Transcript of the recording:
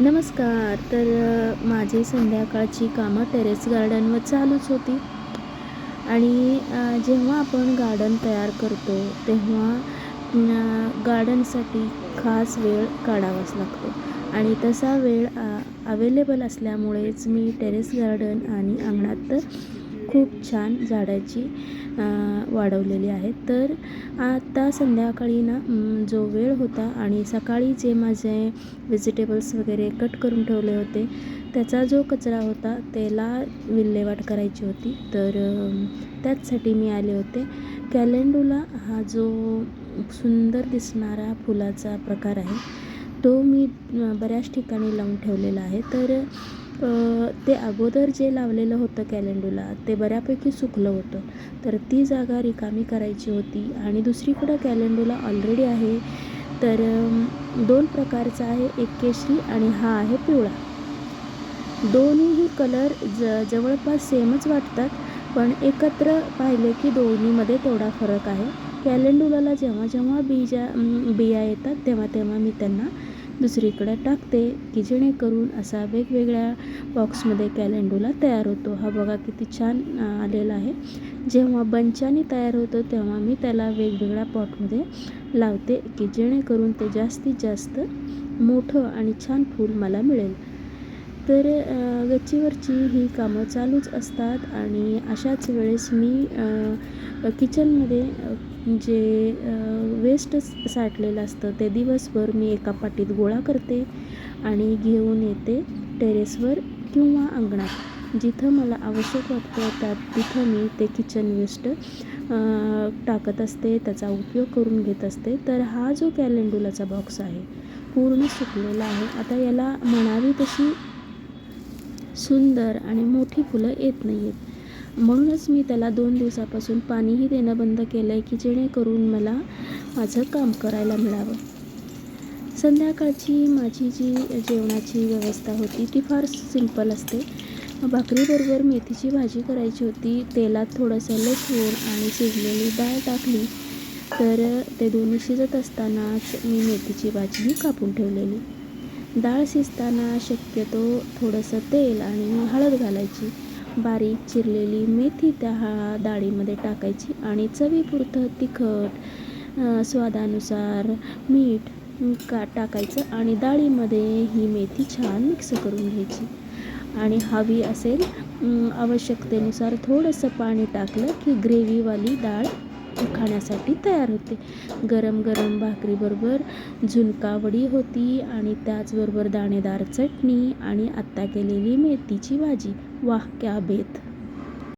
नमस्कार. तर माझी संध्याकाळची कामं टेरेस गार्डनवर चालूच होती. आणि जेव्हा आपण गार्डन तयार करतो तेव्हा गार्डनसाठी खास वेळ काढावाच लागतो. आणि तसा वेळ अवेलेबल असल्यामुळेच मी टेरेस गार्डन आणि अंगणात खूप छान झाडाची वाढवलेली आहे. तर आता संध्याकाळी ना जो वेळ होता आणि सकाळी जे माझे व्हेजिटेबल्स वगैरे कट करून ठेवले होते त्याचा जो कचरा होता त्याला विल्हेवाट करायची होती. तर त्याचसाठी मी आले होते. कॅलेंडुला हा जो सुंदर दिसणारा फुलाचा प्रकार आहे तो मी बऱ्याच ठिकाणी लावून ठेवलेला आहे. तर ते अगोदर जे लावलेलं होतं कॅलेंडूला ते बऱ्यापैकी सुकलं होतं. तर ती जागा रिकामी करायची होती आणि दुसरीकडं कॅलेंडूला ऑलरेडी आहे. तर दोन प्रकारचा आहे. एक केशरी आणि हा आहे पिवळा. दोन्हीही कलर ज जवळपास सेमच वाटतात पण एकत्र पाहिले की दोन्हीमध्ये थोडा फरक आहे. कॅलेंडुलाला जेव्हा जेव्हा बीजा बिया येतात तेव्हा तेव्हा मी त्यांना दुसरीकडे टाकते की जेणेकरून असा वेगवेगळ्या बॉक्समध्ये कॅलेंडोला तयार होतो. हा बघा किती छान आलेला आहे. जेव्हा बंचानी तयार होतो तेव्हा मी त्याला वेगवेगळ्या पॉटमध्ये लावते की जेणेकरून ते जास्तीत जास्त मोठं आणि छान फूल मला मिळेल. तर गच्चीवरची ही कामं चालूच असतात आणि अशाच वेळेस मी किचनमध्ये जे वेस्ट साठलेलं असतं ते दिवसभर मी एका पाटीत गोळा करते आणि घेऊन येते टेरेसवर किंवा अंगणात. जिथं मला आवश्यक वाटतं त्यात तिथं मी ते किचन वेस्ट टाकत असते त्याचा उपयोग करून घेत असते. तर हा जो कॅलेंडुलाचा बॉक्स आहे पूर्ण सुकलेला आहे. आता याला म्हणावी तशी सुंदर आणि मोठी फुलं येत नाही आहेत म्हणूनच मी त्याला दोन दिवसापासून पाणीही देणं बंद केलं आहे की जेणेकरून मला माझं काम करायला मिळावं. संध्याकाळची माझी जी जेवणाची व्यवस्था होती ती फार सिंपल असते. भाकरीबरोबर मेथीची भाजी करायची होती. तेलात थोडंसं लसूण आणि शिजलेली डाळ टाकली. तर ते दोन्ही शिजत असतानाच मी मेथीची भाजीही कापून ठेवलेली. डाळ शिजताना शक्यतो थोडंसं तेल आणि हळद घालायची. बारीक चिरलेली मेथी त्या हा डाळीमध्ये टाकायची आणि चवीपुरतं तिखट स्वादानुसार मीठ का टाकायचं आणि डाळीमध्ये ही मेथी छान मिक्स करून घ्यायची. आणि हवी असेल आवश्यकतेनुसार थोडंसं पाणी टाकलं की ग्रेव्हीवाली डाळ खाण्यासाठी तयार होते. गरम गरम भाकरीबरोबर झुणकावडी होती आणि त्याचबरोबर दाणेदार चटणी आणि आत्ता केलेली मेथीची भाजी. वाह क्या बेत!